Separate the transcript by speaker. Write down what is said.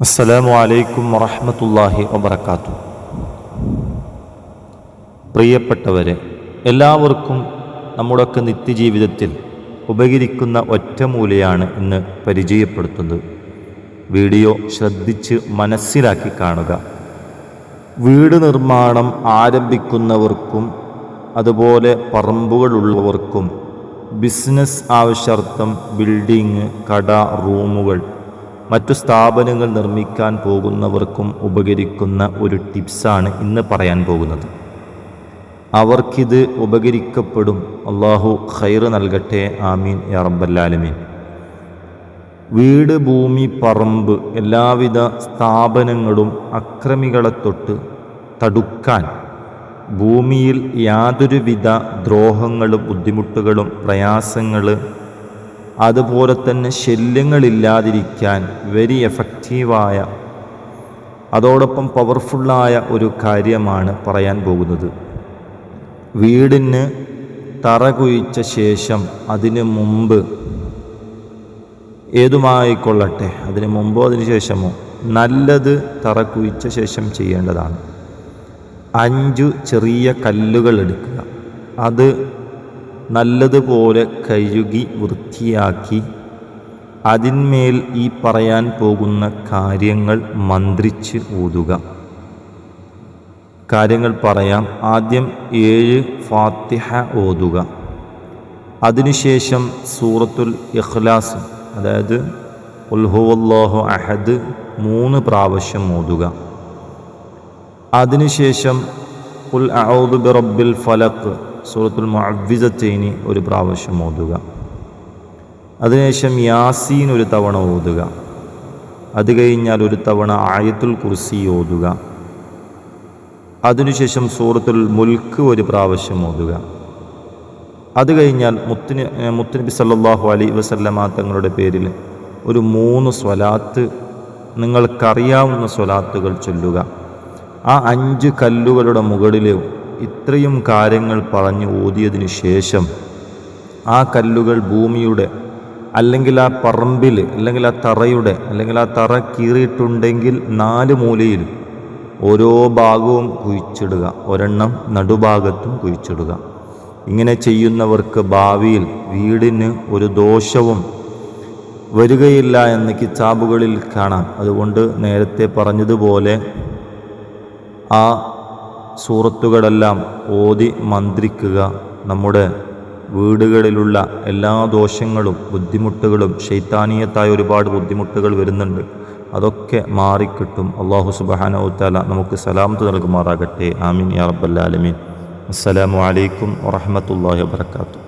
Speaker 1: അസ്സലാമു അലൈക്കും വറഹമത്തല്ലാഹി വബർക്കാത്തു പ്രിയപ്പെട്ടവരെ എല്ലാവർക്കും നമ്മുടെയൊക്കെ നിത്യജീവിതത്തിൽ ഉപകരിക്കുന്ന ഒറ്റമൂലയാണ് ഇന്ന് പരിചയപ്പെടുത്തുന്നത്. വീഡിയോ ശ്രദ്ധിച്ച് മനസ്സിലാക്കി കാണുക. വീട് നിർമ്മാണം ആരംഭിക്കുന്നവർക്കും അതുപോലെ പറമ്പുകളുള്ളവർക്കും ബിസിനസ് ആവശ്യാർത്ഥം ബിൽഡിങ് കട റൂമുകൾ മറ്റു സ്ഥാപനങ്ങൾ നിർമ്മിക്കാൻ പോകുന്നവർക്കും ഉപകരിക്കുന്ന ഒരു ടിപ്സാണ് ഇന്ന് പറയാൻ പോകുന്നത്. അവർക്കിത് ഉപകരിക്കപ്പെടും. അള്ളാഹു ഖൈർ നൽകട്ടെ. ആമീൻ. യാ റബ്ബല്ലാലമീൻ. വീട് ഭൂമി പറമ്പ് എല്ലാവിധ സ്ഥാപനങ്ങളും അക്രമികളെ തൊട്ട് തടുക്കാൻ ഭൂമിയിൽ യാതൊരുവിധ ദ്രോഹങ്ങളും ബുദ്ധിമുട്ടുകളും പ്രയാസങ്ങൾ അതുപോലെ തന്നെ ശല്യങ്ങളില്ലാതിരിക്കാൻ വെരി എഫക്റ്റീവായ അതോടൊപ്പം പവർഫുള്ളായ ഒരു കാര്യമാണ് പറയാൻ പോകുന്നത്. വീടിന് തറ കുഴിച്ച ശേഷം അതിന് മുമ്പ് ഏതുമായിക്കൊള്ളട്ടെ അതിന് മുമ്പോ അതിന് ശേഷമോ നല്ലത് തറ കുഴിച്ച ശേഷം ചെയ്യേണ്ടതാണ്. അഞ്ചു ചെറിയ കല്ലുകൾ എടുക്കുക. അത് നല്ലതുപോലെ കഴുകി വൃത്തിയാക്കി അതിന്മേൽ ഈ പറയാൻ പോകുന്ന കാര്യങ്ങൾ മന്ത്രിച്ച് ഊതുക. കാര്യങ്ങൾ പറയാം. ആദ്യം ഏഴ് ഫാത്തിഹ ഓതുക. അതിനുശേഷം സൂറത്തുൽ ഇഖ്ലാസ് അതായത് ഉൽഹുവല്ലാഹു അഹദ് മൂന്ന് പ്രാവശ്യം ഓതുക. അതിനുശേഷം ഉൽ ഔദു ബിറബ്ബിൽ ഫലക്ക് സൂറത്തുൽ മുഅവ്വിസത്തൈനി ഒരു പ്രാവശ്യം ഓതുക. അതിനുശേഷം യാസീൻ ഒരു തവണ ഓതുക. അത് കഴിഞ്ഞാൽ ഒരു തവണ ആയത്തുൽ കുർസി ഓതുക. അതിനുശേഷം സൂറത്തുൽ മുൽക്ക് ഒരു പ്രാവശ്യം ഓതുക. അത് കഴിഞ്ഞാൽ മുത്തിന് മുത്തുനബി സല്ലാഹു അലൈ വസല്ലമ തങ്ങളുടെ പേരിൽ ഒരു മൂന്ന് സ്വലാത്ത് നിങ്ങൾക്കറിയാവുന്ന സ്വലാത്തുകൾ ചൊല്ലുക. ആ അഞ്ച് കല്ലുകളുടെ മുകളിൽ ഇത്രയും കാര്യങ്ങൾ പറഞ്ഞു ഓതിയതിനു ശേഷം ആ കല്ലുകൾ ഭൂമിയുടെ അല്ലെങ്കിൽ ആ പറമ്പിൽ അല്ലെങ്കിൽ ആ തറയുടെ അല്ലെങ്കിൽ ആ തറ കീറിയിട്ടുണ്ടെങ്കിൽ നാല് മൂലയിൽ ഓരോ ഭാഗവും കുഴിച്ചിടുക. ഒരെണ്ണം നടുഭാഗത്തും കുഴിച്ചിടുക. ഇങ്ങനെ ചെയ്യുന്നവർക്ക് ഭാവിയിൽ വീടിന് ഒരു ദോഷവും വരികയില്ല എന്ന് കിതാബുകളിൽ കാണാം. അതുകൊണ്ട് നേരത്തെ പറഞ്ഞതുപോലെ ആ സൂറത്തുകളെല്ലാം ഓതി മന്ത്രിക്കുക. നമ്മുടെ വീടുകളിലുള്ള എല്ലാ ദോഷങ്ങളും ബുദ്ധിമുട്ടുകളും ശൈത്താനീയത്തായ ഒരുപാട് ബുദ്ധിമുട്ടുകൾ വരുന്നുണ്ട്. അതൊക്കെ മാറിക്കിട്ടും. അള്ളാഹു സുബാനവുത്താല നമുക്ക് സലാമത്ത് നൽകുമാറാകട്ടെ. ആമീൻ യാ റബ്ബല്ലാലമീൻ അസ്സലാമു അലൈക്കും വറഹമത്തല്ലാഹി വാത്തു